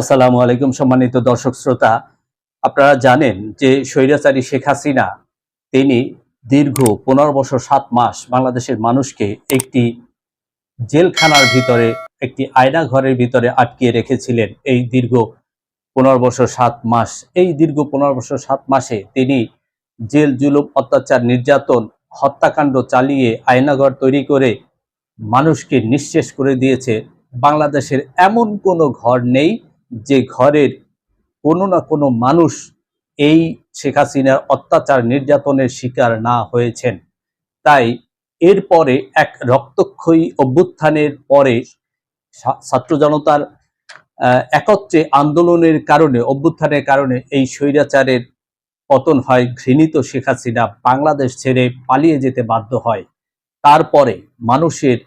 আসসালামু আলাইকুম সম্মানিত দর্শক শ্রোতা। আপনারা জানেন যে স্বৈরাচারী শেখ হাসিনা, তিনি দীর্ঘ পনেরো বছর সাত মাস বাংলাদেশের মানুষকে একটি জেলখানার ভিতরে, একটি আয়না ঘরের ভিতরে আটকিয়ে রেখেছিলেন এই দীর্ঘ পনেরো বছর সাত মাস। এই দীর্ঘ পনেরো বছর সাত মাসে তিনি জেল, জুলুম, অত্যাচার, নির্যাতন, হত্যাকাণ্ড চালিয়ে আয়নাঘর তৈরি করে মানুষকে নিঃশেষ করে দিয়েছে। বাংলাদেশের এমন কোনো ঘর নেই যে ঘরের কোনো না কোনো মানুষ এই শেখ হাসিনার অত্যাচার নির্যাতনের শিকার না হয়েছেন। তাই এরপরে এক রক্তক্ষয়ী অভ্যুত্থানের পরে ছাত্র জনতার একত্রে আন্দোলনের কারণে, অভ্যুত্থানের কারণে এই স্বৈরাচারের পতন হয়, ঘৃণিত শেখ হাসিনা বাংলাদেশ ছেড়ে পালিয়ে যেতে বাধ্য হয়। তারপরে মানুষের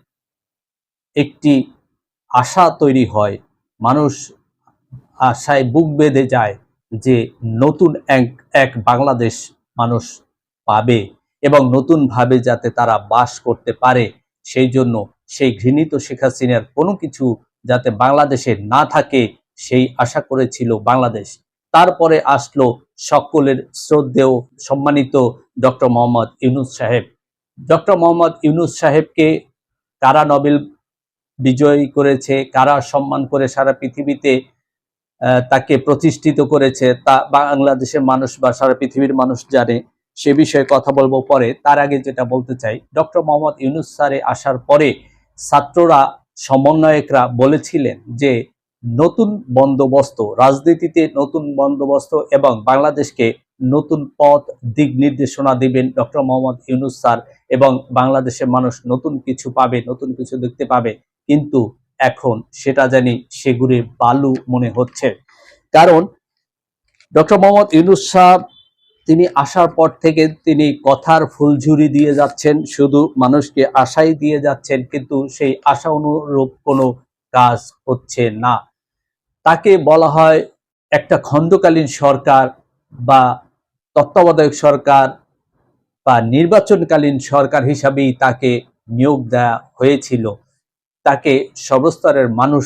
একটি আশা তৈরি হয়, মানুষ আশায় বুক বেঁধে যায় যে নতুন এক এক বাংলাদেশ মানুষ পাবে এবং নতুনভাবে যাতে তারা বাস করতে পারে, সেই জন্য সেই ঘৃণিত শেখ হাসিনার কোনো কিছু যাতে বাংলাদেশে না থাকে, সেই আশা করেছিল বাংলাদেশ। তারপরে আসলো সকলের শ্রদ্ধেয় সম্মানিত ডক্টর মোহাম্মদ ইউনুস সাহেব। ডক্টর মোহাম্মদ ইউনুস সাহেবকে কারা নোবেল বিজয়ী করেছে, কারা সম্মান করে সারা পৃথিবীতে তাকে প্রতিষ্ঠিত করেছে, তা বাংলাদেশের মানুষ বা সারা পৃথিবীর মানুষ জানে, সে বিষয়ে কথা বলব পরে। তার আগে যেটা বলতে চাই, ডক্টর মোহাম্মদ ইউনুস স্যারে আসার পরে ছাত্ররা, সমন্বয়করা বলেছিলেন যে, নতুন বন্দোবস্ত, রাজনীতিতে নতুন বন্দোবস্ত এবং বাংলাদেশকে নতুন পথ দিক নির্দেশনা দিবেন ডক্টর মোহাম্মদ ইউনুস স্যার এবং বাংলাদেশের মানুষ নতুন কিছু পাবে, নতুন কিছু দেখতে পাবে। কিন্তু এখন? সেটা জানি সেগুড়ে বালু মনে হচ্ছে। কারণ ডক্টর মোহাম্মদ ইউনুস সাহ তিনি আসার পর থেকে তিনি কথার ফুলঝুরি দিয়ে যাচ্ছেন, শুধু মানুষকে আশাই দিয়ে যাচ্ছেন, কিন্তু সেই আশা অনুরূপ কোনো কাজ হচ্ছে না। তাকে বলা হয় একটা খণ্ডকালীন সরকার বা তত্ত্বাবধায়ক সরকার বা নির্বাচনকালীন সরকার হিসাবেই তাকে নিয়োগ দেওয়া হয়েছিল। তাকে সর্বস্তরের মানুষ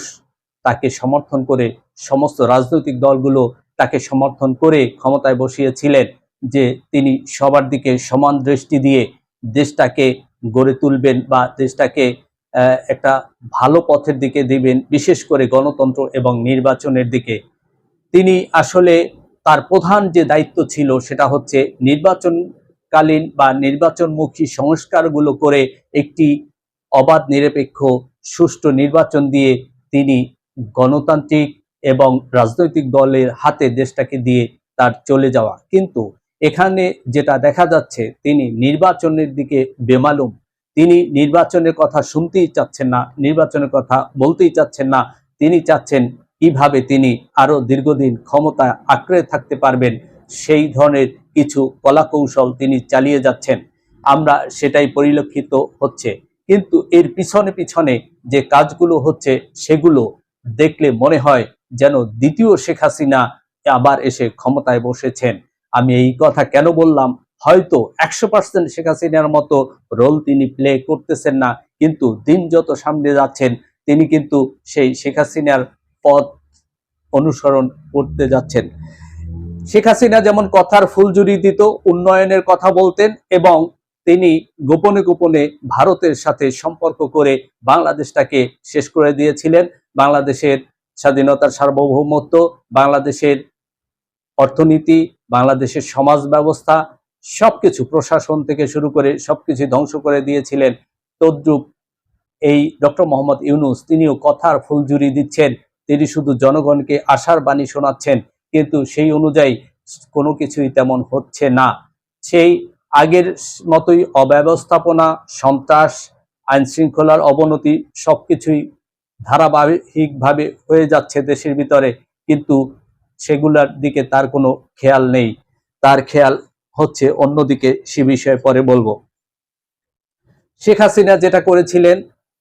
তাকে সমর্থন করে সমস্ত রাজনৈতিক দলগুলো তাকে সমর্থন করে ক্ষমতায় বসিয়েছিলেন যে তিনি সবার দিকে সমান দৃষ্টি দিয়ে দেশটাকে গড়ে তুলবেন বা দেশটাকে একটা ভালো পথের দিকে দিবেন, বিশেষ করে গণতন্ত্র এবং নির্বাচনের দিকে। তিনি আসলে তার প্রধান যে দায়িত্ব ছিল সেটা হচ্ছে নির্বাচনকালীন বা নির্বাচনমুখী সংস্কারগুলো করে একটি অবাধ নিরপেক্ষ সুষ্ঠু নির্বাচন দিয়ে তিনি গণতান্ত্রিক এবং রাজনৈতিক দলের হাতে দেশটাকে দিয়ে তার চলে যাওয়া। কিন্তু এখানে যেটা দেখা যাচ্ছে, তিনি নির্বাচনের দিকে বেমালুম। তিনি নির্বাচনের কথা শুনতেই চাচ্ছেন না, নির্বাচনের কথা বলতেই চাচ্ছেন না। তিনি চাচ্ছেন কীভাবে তিনি আরও দীর্ঘদিন ক্ষমতা আঁকড়ে থাকতে পারবেন, সেই ধরনের কিছু কলাকৌশল তিনি চালিয়ে যাচ্ছেন। আমরা সেটাই পরিলক্ষিত হচ্ছে। কিন্তু এর পিছনে পিছনে যে কাজগুলো হচ্ছে সেগুলো দেখলে মনে হয় যেন দ্বিতীয় শেখ হাসিনা আবার এসে ক্ষমতায় বসেছেন। আমি এই কথা কেন বললাম? হয়তো একশো পার্সেন্ট শেখ হাসিনার মতো রোল তিনি প্লে করতেছেন না, কিন্তু দিন যত সামনে যাচ্ছেন, তিনি কিন্তু সেই শেখ হাসিনার পথ অনুসরণ করতে যাচ্ছেন। শেখ হাসিনা যেমন কথার ফুলজুরি দিত, উন্নয়নের কথা বলতেন এবং তিনি গোপনে গোপনে ভারতের সাথে সম্পর্ক করে বাংলাদেশটাকে শেষ করে দিয়েছিলেন। বাংলাদেশের স্বাধীনতার সার্বভৌমত্ব, বাংলাদেশের অর্থনীতি, বাংলাদেশের সমাজ ব্যবস্থা, সবকিছু প্রশাসন থেকে শুরু করে সবকিছু ধ্বংস করে দিয়েছিলেন। তদ্রুপ এই ডক্টর মোহাম্মদ ইউনুস, তিনিও কথার ফুলজুরি দিচ্ছেন, তিনি শুধু জনগণকে আশার বাণী শোনাচ্ছেন, কিন্তু সেই অনুযায়ী কোনো কিছুই তেমন হচ্ছে না। সেই আগের মতোই অব্যবস্থাপনা, সন্ত্রাস আইন শৃঙ্খলার অবনতি সবকিছুই ধারাবাহিকভাবে হয়ে যাচ্ছে দেশের ভিতরে। কিন্তু সেগুলার দিকে তার কোনো খেয়াল নেই। তার খেয়াল হচ্ছে অন্যদিকে সে বিষয়ে পরে বলব। শেখ হাসিনা যেটা করেছিলেন,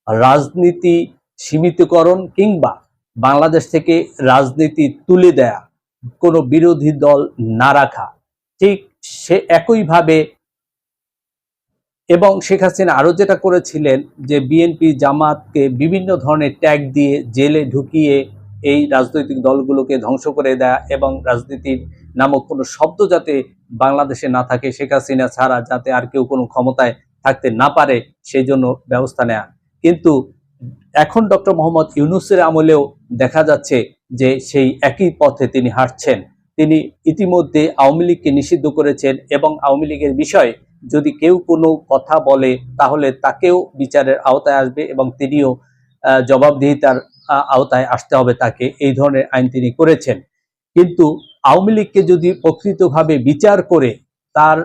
রাজনীতি সীমিতকরণ কিংবা বাংলাদেশ থেকে রাজনীতি তুলে দেয়া, কোনো বিরোধী দল না রাখা, ঠিক সে একইভাবে এবং শেখ হাসিনা আরও যেটা করেছিলেন যে বিএনপি জামাতকে বিভিন্ন ধরনের ট্যাগ দিয়ে জেলে ঢুকিয়ে এই রাজনৈতিক দলগুলোকে ধ্বংস করে দেয়া এবং রাজনীতির নামক কোনো শব্দ যাতে বাংলাদেশে না থাকে, শেখ হাসিনা ছাড়া যাতে আর কেউ কোনো ক্ষমতায় থাকতে না পারে, সেই জন্য ব্যবস্থা নেয়া। কিন্তু এখন ডক্টর মোহাম্মদ ইউনুসের আমলেও দেখা যাচ্ছে যে সেই একই পথে তিনি হাঁটছেন। তিনি ইতিমধ্যে আওয়ামী লীগকে নিষিদ্ধ করেছেন এবং আওয়ামী লীগের বিষয়ে যদি কেউ কোনো কথা বলে, তাহলে তাকেও বিচারের আওতায় আসবে এবং তিনিও জবাবদিহিতার আওতায় আসতে হবে তাকে। এই ধরনের আইন তিনি করেছেন। কিন্তু আওয়ামী লীগকে যদি প্রকৃতভাবে বিচার করে তার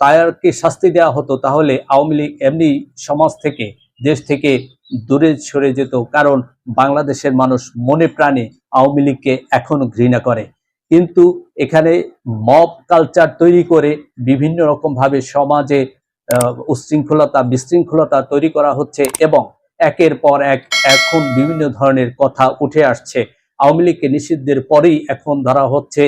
তারকে শাস্তি দেওয়া হতো, তাহলে আওয়ামী লীগ এমনি সমাজ থেকে, দেশ থেকে দূরে সরে যেত। কারণ বাংলাদেশের মানুষ মনে প্রাণে আওয়ামী লীগকে এখনও ঘৃণা করে। কিন্তু এখানে মব কালচার তৈরি করে বিভিন্ন রকম ভাবে সমাজে আহ, উচ্ছৃঙ্খলতা বিশৃঙ্খলতা তৈরি করা হচ্ছে এবং একের পর এক এখন বিভিন্ন ধরনের কথা উঠে আসছে। আওয়ামী লীগকে নিষিদ্ধের পরেই এখন ধরা হচ্ছে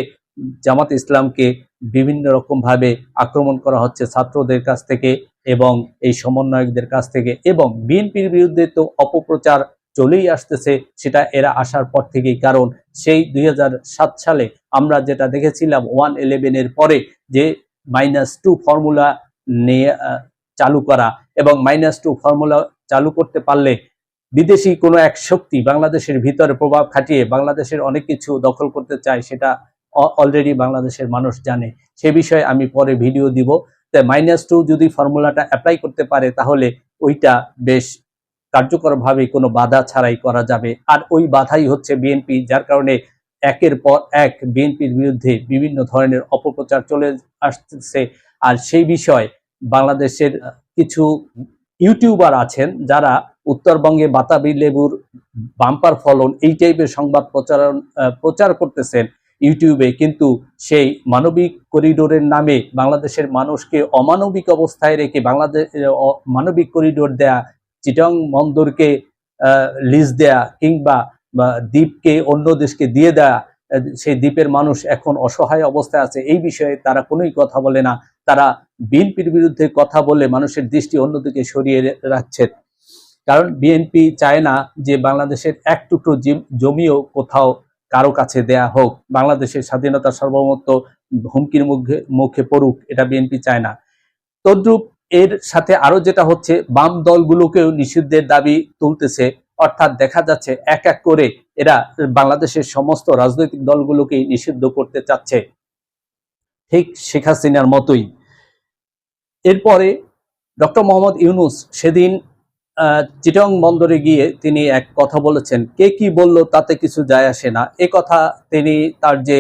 জামাত ইসলামকে বিভিন্ন রকম ভাবে আক্রমণ করা হচ্ছে ছাত্রদের কাছ থেকে এবং এই সমন্বয়কদের কাছ থেকে এবং বিএনপির বিরুদ্ধে তো অপপ্রচার চলেই আসতেছে, সেটা এরা আসার পর থেকেই। কারণ সেই দুই হাজার সাত সালে আমরা যেটা দেখেছিলাম, ওয়ান ইলেভেনের পরে যে মাইনাস টু ফর্মুলা নিয়ে চালু করা এবং মাইনাস টু ফর্মুলা চালু করতে পারলে বিদেশি কোনো এক শক্তি বাংলাদেশের ভিতরে প্রভাব খাটিয়ে বাংলাদেশের অনেক কিছু দখল করতে চায়, সেটা অলরেডি বাংলাদেশের মানুষ জানে। সে বিষয়ে আমি পরে ভিডিও দিব। তাই মাইনাস টু যদি ফর্মুলাটা অ্যাপ্লাই করতে পারে, তাহলে ওইটা বেশ কার্যকরভাবে কোনো বাধা ছাড়াই করা যাবে। আর ওই বাধাই হচ্ছে বিএনপি যার কারণে একের পর এক বিএনপির বিরুদ্ধে বিভিন্ন ধরনের অপপ্রচার চলে আসতেছে। আর সেই বিষয় বাংলাদেশের কিছু ইউটিউবার আছেন যারা উত্তরবঙ্গে বাতাবি লেবুর বাম্পার ফলন এই টাইপের সংবাদ প্রচারণ প্রচার করতেছেন ইউটিউবে। কিন্তু সেই মানবিক করিডোরের নামে বাংলাদেশের মানুষকে অমানবিক অবস্থায় রেখে বাংলাদেশ মানবিক করিডোর দেয়া চিটং বন্দরকে লিজ দেয়া কিংবা দ্বীপকে, অন্য দেশকে দিয়ে দেয়া সেই দ্বীপের মানুষ এখন অসহায় অবস্থায় আছে। এই বিষয়ে তারা কোনোই কথা বলে না। তারা বিএনপির বিরুদ্ধে কথা বলে মানুষের দৃষ্টি অন্যদিকে সরিয়ে রাখছে। কারণ বিএনপি চায় না যে বাংলাদেশের এক টুকরো জিম- জমিও কোথাও কারও কাছে দেয়া হোক। বাংলাদেশের স্বাধীনতা সর্বমত্ত হুমকির মুখে মুখে পড়ুক, এটা বিএনপি চায় না। তদ্রুপ এর সাথে আরও যেটা হচ্ছে, বাম দলগুলোকেও নিষিদ্ধের দাবি তুলতেছে। অর্থাৎ দেখা যাচ্ছে এক এক করে এরা বাংলাদেশের সমস্ত রাজনৈতিক দলগুলোকেই নিষিদ্ধ করতে চাচ্ছে। ঠিক শেখ হাসিনার মতোই। এরপরে ডক্টর মোহাম্মদ ইউনুস সেদিন চিটং বন্দরে গিয়ে তিনি এক কথা বলেছেন, কে কি বলল তাতে কিছু যায় আসে না। এ কথা তিনি তার যে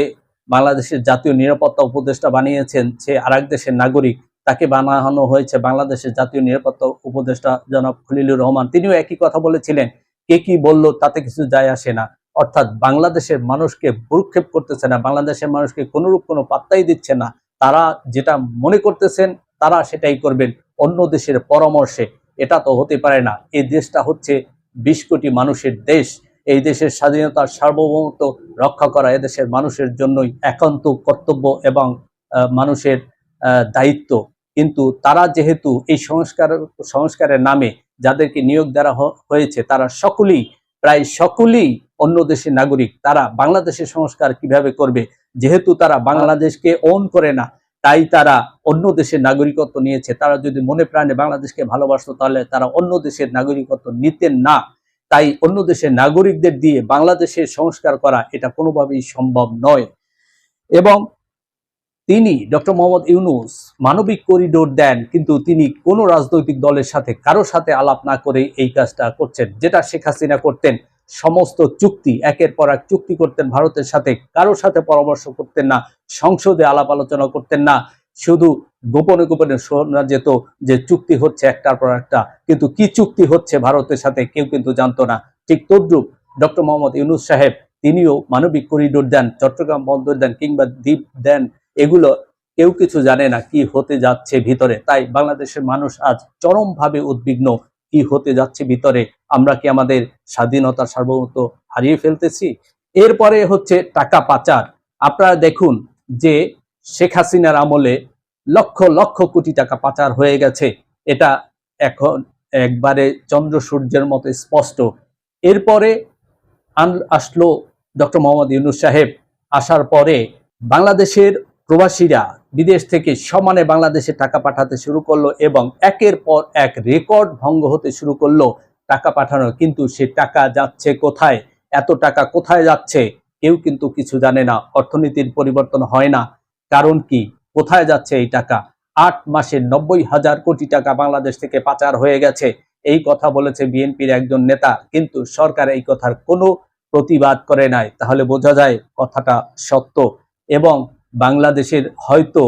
বাংলাদেশের জাতীয় নিরাপত্তা উপদেষ্টা বানিয়েছেন, সে আরেক দেশের নাগরিক। তাকে বানানো হয়েছে বাংলাদেশের জাতীয় নিরাপত্তা উপদেষ্টা জনাব খলিলুর রহমান। তিনিও একই কথা বলেছিলেন, কে কি বলল তাতে কিছু যায় আসে না। অর্থাৎ বাংলাদেশের মানুষকে ভ্রুক্ষেপ করতেছে না, বাংলাদেশের মানুষকে কোনোরূপ কোনো পাত্তাই দিচ্ছে না। তারা যেটা মনে করতেছেন, তারা সেটাই করবেন অন্য দেশের পরামর্শে। এটা তো হতে পারে না। এই দেশটা হচ্ছে বিশ কোটি মানুষের দেশ। এই দেশের স্বাধীনতার সার্বভৌমত্ব রক্ষা করা এদেশের মানুষের জন্যই একান্ত কর্তব্য এবং মানুষের দায়িত্ব। কিন্তু তারা যেহেতু এই সংস্কার, সংস্কারের নামে যাদেরকে নিয়োগ দেওয়া হয়েছে, তারা সকলেই, প্রায় সকলেই অন্য দেশের নাগরিক। তারা বাংলাদেশের সংস্কার কীভাবে করবে? যেহেতু তারা বাংলাদেশকে অন করে না, তাই তারা অন্য দেশের নাগরিকত্ব নিয়েছে। তারা যদি মনে প্রাণে বাংলাদেশকে ভালোবাসতো, তাহলে তারা অন্য দেশের নাগরিকত্ব নিতেন না। তাই অন্য দেশের নাগরিকদের দিয়ে বাংলাদেশের সংস্কার করা এটা কোনোভাবেই সম্ভব নয়। এবং তিনি ডক্টর মোহাম্মদ ইউনুস মানবিক করিডোর দেন, কিন্তু তিনি কোনো রাজনৈতিক দলের সাথে, কারও সাথে আলাপ না করে এই কাজটা করছেন। যেটা শেখ হাসিনা করতেন, সমস্ত চুক্তি, একের পর এক চুক্তি করতেন ভারতের সাথে কারোর সাথে পরামর্শ করতেন না, সংসদে আলাপ আলোচনা করতেন না, শুধু গোপনে গোপনে শোনা যেত যে চুক্তি হচ্ছে একটার পর একটা, কিন্তু কি চুক্তি হচ্ছে ভারতের সাথে কেউ কিন্তু জানতো না। ঠিক তদ্রুপ ডক্টর মোহাম্মদ ইউনুস সাহেব, তিনিও মানবিক করিডোর দেন, চট্টগ্রাম বন্দর দেন কিংবা দ্বীপ দেন, এগুলো কেউ কিছু জানে না কি হতে যাচ্ছে ভিতরে। তাই বাংলাদেশের মানুষ আজ চরমভাবে উদ্বিগ্ন, কি হতে যাচ্ছে ভিতরে? আমরা কি আমাদের স্বাধীনতার সার্বভৌমত্ব হারিয়ে ফেলতেছি? এরপরে হচ্ছে টাকা পাচার। আপনারা দেখুন যে শেখ হাসিনার আমলে লক্ষ লক্ষ কোটি টাকা পাচার হয়ে গেছে। এটা এখন একবারে চন্দ্র সূর্যের মতো স্পষ্ট। এরপরে আসলো ডক্টর মোহাম্মদ ইউনুস সাহেব। আসার পরে বাংলাদেশের প্রবাসীরা বিদেশ থেকে সমানে বাংলাদেশে টাকা পাঠাতে শুরু করল এবং একের পর এক রেকর্ড ভঙ্গ হতে শুরু করল টাকা পাঠানো। কিন্তু সে টাকা যাচ্ছে কোথায়? এত টাকা কোথায় যাচ্ছে? কেউ কিন্তু কিছু জানে না। অর্থনীতির পরিবর্তন হয় না। কারণ কি? কোথায় যাচ্ছে এই টাকা? আট মাসে নব্বই হাজার কোটি টাকা বাংলাদেশ থেকে পাচার হয়ে গেছে। এই কথা বলেছে বিএনপির একজন নেতা। কিন্তু সরকার এই কথার কোনো প্রতিবাদ করে নাই। তাহলে বোঝা যায় কথাটা সত্য। এবং বাংলাদেশের হয়তো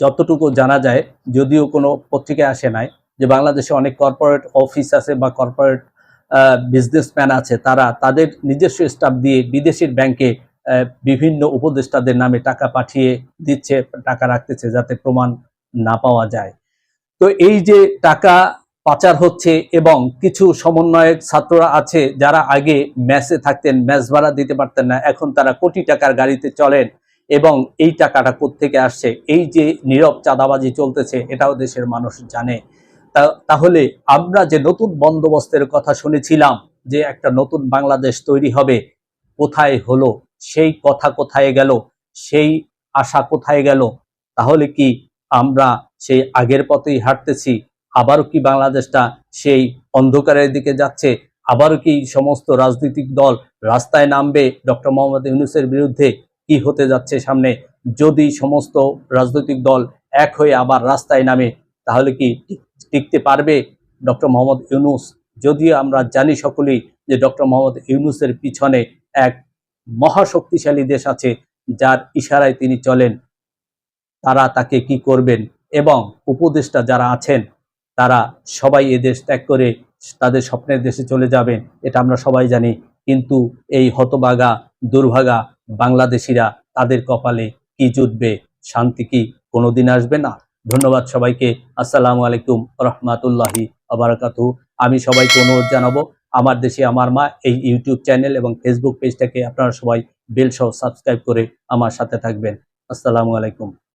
যতটুকু জানা যায়, যদিও কোনো পত্রিকায় আসে নাই, যে বাংলাদেশে অনেক কর্পোরেট অফিস আছে বা কর্পোরেট বিজনেসম্যান আছে, তারা তাদের নিজস্ব স্টাফ দিয়ে বিদেশের ব্যাংকে বিভিন্ন উপদেষ্টাদের নামে টাকা পাঠিয়ে দিচ্ছে, টাকা রাখতেছে যাতে প্রমাণ না পাওয়া যায়। তো এই যে টাকা পাচার হচ্ছে এবং কিছু সমন্বয়ক ছাত্ররা আছে যারা আগে ম্যাচে থাকতেন ম্যাচ ভাড়া দিতে পারতেন না, এখন তারা কোটি টাকার গাড়িতে চলেন এবং এই টাকাটা কোত্থেকে আসছে? এই যে নীরব চাঁদাবাজি চলতেছে, এটাও দেশের মানুষ জানে। তাহলে আমরা যে নতুন বন্দোবস্তের কথা শুনেছিলাম, যে একটা নতুন বাংলাদেশ তৈরি হবে, কোথায় হলো? সেই কথা কোথায় গেল? সেই আশা কোথায় গেল? তাহলে কি আমরা সেই আগের পথেই হাঁটতেছি? আবারও কি বাংলাদেশটা সেই অন্ধকারের দিকে যাচ্ছে? আবারও কি সমস্ত রাজনৈতিক দল রাস্তায় নামবে ডক্টর মোহাম্মদ ইউনুসের বিরুদ্ধে? কি হতে যাচ্ছে সামনে, যদি সমস্ত রাজনৈতিক দল এক হয়ে আবার রাস্তায় নামে, তাহলে কি টিক- টিকতে পারবে? ডক্টর মোহাম্মদ ইউনুস, যদিও আমরা জানি সকলেই যে ডক্টর মোহাম্মদ ইউনুসের পিছনে এক মহাশক্তিশালী দেশ আছে, যার ইশারায় তিনি চলেন। তারা তাকে কি করবেন এবং উপদেষ্টা যারা আছেন, তারা সবাই এ দেশ ত্যাগ করে তাদের স্বপ্নের দেশে চলে যাবেন, এটা আমরা সবাই জানি। কিন্তু এই হতবাগা, দুর্ভাগা বাংলাদেশিরা তাদের কপালে কি জুটবে, শান্তি কি কোনোদিন আসবে না? ধন্যবাদ সবাইকে। আসসালামু আলাইকুম রহমাতুল্লাহি আবরাকাতু আমি সবাইকে অনুরোধ জানাব, আমার দেশে আমার মা এই ইউটিউব চ্যানেল এবং ফেসবুক পেজটাকে আপনারা সবাই বেলসহ সাবস্ক্রাইব করে আমার সাথে থাকবেন। আসসালামু আলাইকুম।